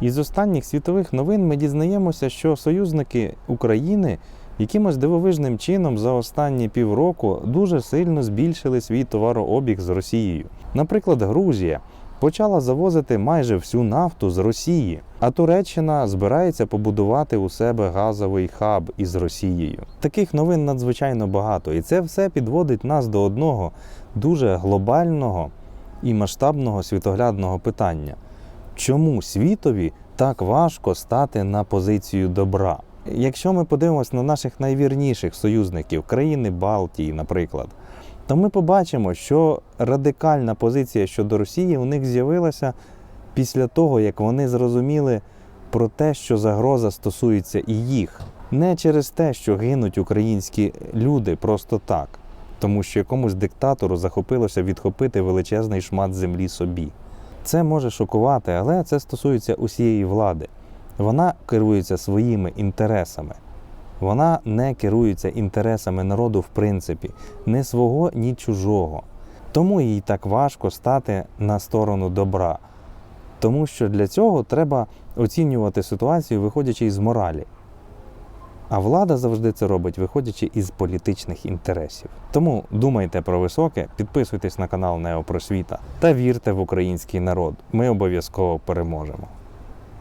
Із останніх світових новин ми дізнаємося, що союзники України якимось дивовижним чином за останні півроку дуже сильно збільшили свій товарообіг з Росією. Наприклад, Грузія почала завозити майже всю нафту з Росії, а Туреччина збирається побудувати у себе газовий хаб із Росією. Таких новин надзвичайно багато, і це все підводить нас до одного дуже глобального і масштабного світоглядного питання. Чому світові так важко стати на позицію добра? Якщо ми подивимося на наших найвірніших союзників, країни Балтії, наприклад, то ми побачимо, що радикальна позиція щодо Росії у них з'явилася після того, як вони зрозуміли про те, що загроза стосується і їх. Не через те, що гинуть українські люди просто так, тому що якомусь диктатору захопилося відхопити величезний шмат землі собі. Це може шокувати, але це стосується усієї влади. Вона керується своїми інтересами. Вона не керується інтересами народу в принципі, ні свого, ні чужого. Тому їй так важко стати на сторону добра. Тому що для цього треба оцінювати ситуацію, виходячи із моралі. А влада завжди це робить, виходячи із політичних інтересів. Тому думайте про високе, підписуйтесь на канал Неопросвіта та вірте в український народ. Ми обов'язково переможемо.